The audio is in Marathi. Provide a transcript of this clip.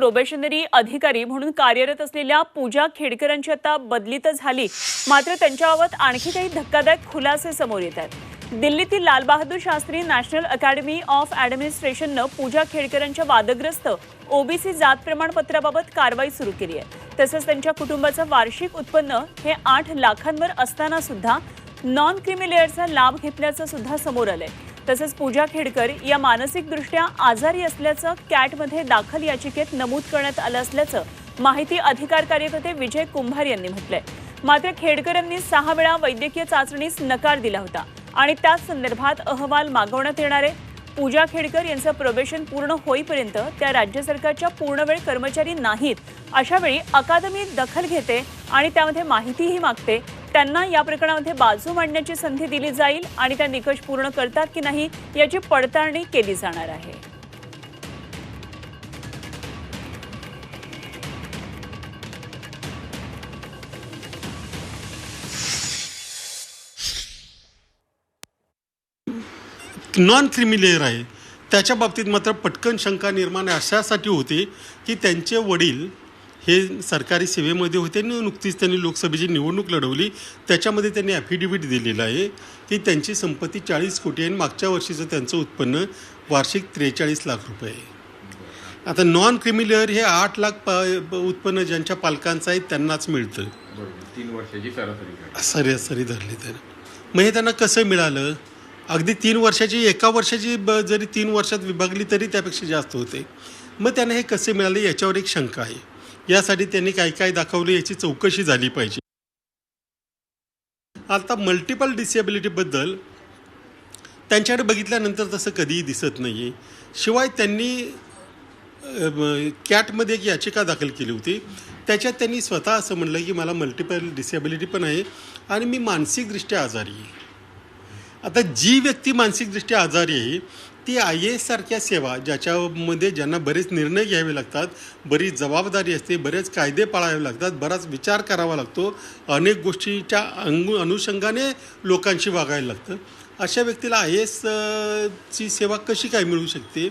प्रोबेशनरी अधिकारी म्हणून कार्यरत असलेल्या पूजा खेडकरांची आता बदली तर झाली. मात्र त्यांच्याबाबत आणखी काही धक्कादायक खुलासे समोर येत आहेत. दिल्लीतील Lal Bahadur Shastri National Academy of ॲडमिनिस्ट्रेशननं Pooja खेडकरांच्या वादग्रस्त ओबीसी जात प्रमाणपत्राबाबत कारवाई सुरू केली आहे. तसंच त्यांच्या कुटुंबाचं वार्षिक उत्पन्न हे आठ लाखांवर असताना सुद्धा नॉन क्रिमिलेअरचा लाभ घेतल्याचं सुद्धा समोर आलंय. तसंच पूजा खेडकर या मानसिकदृष्ट्या आजारी असल्याचं कॅटमध्ये दाखल याचिकेत नमूद करण्यात आलं असल्याचं माहिती अधिकार कार्यकर्ते विजय कुंभार यांनी म्हटलंय. मात्र खेडकर यांनी सहा वेळा वैद्यकीय चाचणीस नकार दिला होता आणि त्याच संदर्भात अहवाल मागवण्यात येणार आहे. पूजा खेडकर यांचं प्रोबेशन पूर्ण होईपर्यंत त्या राज्य सरकारच्या पूर्णवेळ कर्मचारी नाहीत अशावेळी अकादमी दखल घेते आणि त्यामध्ये माहितीही मागते. त्यांना या प्रकरणामध्ये बाजू मांडण्याची संधी दिली जाईल आणि त्या निकष पूर्ण करतात की नाही याची पडताळणी केली जाणार आहे. नॉन क्रिमिलेअर आहे. त्याच्या बाबतीत मात्र पटकन शंका निर्माण अशासाठी होती की त्यांचे वडील हे सरकारी सेवेमध्ये होते आणि नुकतीच त्यांनी लोकसभेची निवडणूक लढवली. त्याच्यामध्ये त्यांनी ॲफिडेव्हिट दिलेलं आहे. की त्यांची संपत्ती चाळीस कोटी आहे आणि मागच्या वर्षीचं त्यांचं उत्पन्न वार्षिक त्रेचाळीस लाख रुपये आहे. आता नॉन क्रिमिलेअर हे आठ लाख पा उत्पन्न ज्यांच्या पालकांचं आहे त्यांनाच मिळतं. तीन वर्षाची सरासरी. सरासरी धरली तर मग हे त्यांना कसं मिळालं? अगदी तीन वर्षाची एका वर्षाची ब जरी तीन वर्षात विभागली तरी त्यापेक्षा जास्त होते. मग त्यांना हे कसे मिळाले याच्यावर एक शंका आहे. यासाठी त्यांनी काय काय दाखवलं याची चौकशी झाली पाहिजे. आता मल्टिपल डिसेबिलिटीबद्दल त्यांच्याकडे बघितल्यानंतर तसं कधीही दिसत नाही आहे शिवाय त्यांनी कॅटमध्ये एक याचिका दाखल केली होती. त्याच्यात त्यांनी स्वतः असं म्हणलं की मला मल्टिपल डिसेबिलिटी पण आहे आणि मी मानसिकदृष्ट्या आजारी आहे. आता जी व्यक्ती मानसिकदृष्ट्या आजारी आहे ती आय ए एस सारख्या सेवा ज्याच्यामध्ये ज्यांना बरेच निर्णय घ्यावे लागतात बरीच जबाबदारी असते बरेच कायदे पाळावे लागतात बराच विचार करावा लागतो अनेक गोष्टीच्या अंग अनुषंगाने लोकांशी वागायला लागतं. अशा व्यक्तीला आय ए एस ची सेवा कशी काय मिळू शकते?